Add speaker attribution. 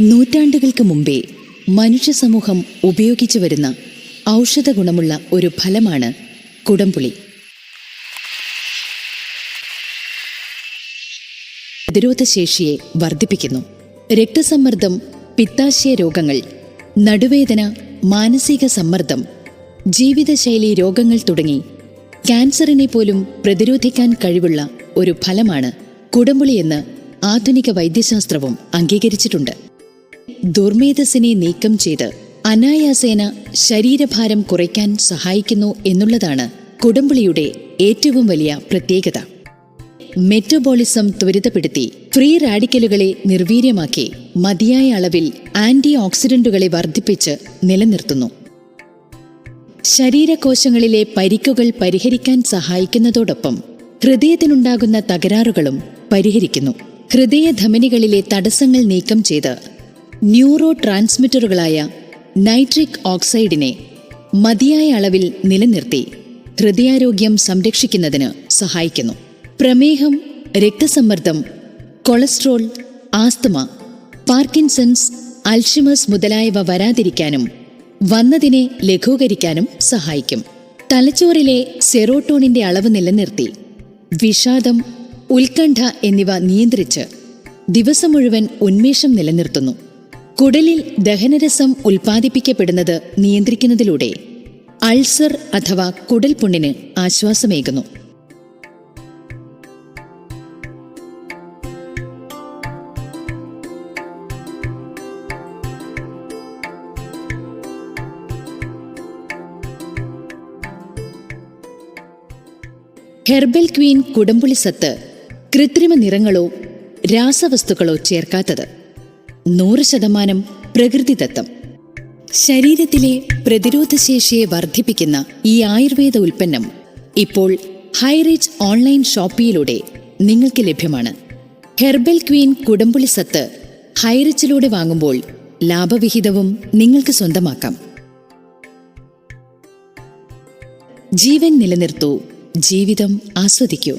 Speaker 1: നൂറ്റാണ്ടുകൾക്ക് മുമ്പേ മനുഷ്യ സമൂഹം ഉപയോഗിച്ചു വരുന്ന ഔഷധ ഗുണമുള്ള ഒരു ഫലമാണ് കുടംപുളി. പ്രതിരോധശേഷിയെ വർദ്ധിപ്പിക്കുന്നു. രക്തസമ്മർദ്ദം പിത്താശയ രോഗങ്ങൾ നടുവേദന മാനസിക സമ്മർദ്ദം ജീവിതശൈലി രോഗങ്ങൾ തുടങ്ങി ക്യാൻസറിനെ പോലും പ്രതിരോധിക്കാൻ കഴിവുള്ള ഒരു ഫലമാണ് കുടംപുളിയെന്ന് ആധുനിക വൈദ്യശാസ്ത്രവും അംഗീകരിച്ചിട്ടുണ്ട്. ദുർമേധസ്സിനെ നീക്കം ചെയ്ത് അനായാസേന ശരീരഭാരം കുറയ്ക്കാൻ സഹായിക്കുന്നു എന്നുള്ളതാണ് കുടംപുളിയുടെ ഏറ്റവും വലിയ പ്രത്യേകത. മെറ്റബോളിസം ത്വരിതപ്പെടുത്തി ഫ്രീ റാഡിക്കലുകളെ നിർവീര്യമാക്കി മതിയായ അളവിൽ ആന്റി ഓക്സിഡന്റുകളെ വർദ്ധിപ്പിച്ച് നിലനിർത്തുന്നു. ശരീരകോശങ്ങളിലെ പരിക്കുകൾ പരിഹരിക്കാൻ സഹായിക്കുന്നതോടൊപ്പം ഹൃദയത്തിനുണ്ടാകുന്ന തകരാറുകളും പരിഹരിക്കുന്നു. ഹൃദയധമനികളിലെ തടസ്സങ്ങൾ നീക്കം ചെയ്ത് ന്യൂറോ ട്രാൻസ്മിറ്ററുകളായ നൈട്രിക് ഓക്സൈഡിനെ മതിയായ അളവിൽ നിലനിർത്തി ഹൃദയാരോഗ്യം സംരക്ഷിക്കുന്നതിന് സഹായിക്കുന്നു. പ്രമേഹം രക്തസമ്മർദ്ദം കൊളസ്ട്രോൾ ആസ്തമ പാർക്കിൻസൺസ് അൽഷിമേഴ്സ് മുതലായവ വരാതിരിക്കാനും വന്നതിനെ ലഘൂകരിക്കാനും സഹായിക്കും. തലച്ചോറിലെ സെറോട്ടോണിന്റെ അളവ് നിലനിർത്തി വിഷാദം ഉത്കണ്ഠ എന്നിവ നിയന്ത്രിച്ച് ദിവസം മുഴുവൻ ഉന്മേഷം നിലനിർത്തുന്നു. കുടലിൽ ദഹനരസം ഉൽപ്പാദിപ്പിക്കപ്പെടുന്നത് നിയന്ത്രിക്കുന്നതിലൂടെ അൾസർ അഥവാ കുടൽ പുണ്ണിന് ആശ്വാസമേകുന്നു. ഹെർബൽ ക്വീൻ കുടംപുളി സത്ത് കൃത്രിമ നിറങ്ങളോ രാസവസ്തുക്കളോ ചേർക്കാത്തത്. നൂറ് ശതമാനം പ്രകൃതിദത്തം. ശരീരത്തിലെ പ്രതിരോധശേഷിയെ വർദ്ധിപ്പിക്കുന്ന ഈ ആയുർവേദ ഉൽപ്പന്നം ഇപ്പോൾ ഹൈറേജ് ഓൺലൈൻ ഷോപ്പിയിലൂടെ നിങ്ങൾക്ക് ലഭ്യമാണ്. ഹെർബൽ ക്വീൻ കുടംപുളി സത്ത് ഹൈറിച്ചിലൂടെ വാങ്ങുമ്പോൾ ലാഭവിഹിതവും നിങ്ങൾക്ക് സ്വന്തമാക്കാം. ജീവൻ നിലനിർത്തൂ ജീവിതം ആസ്വദിക്കൂ.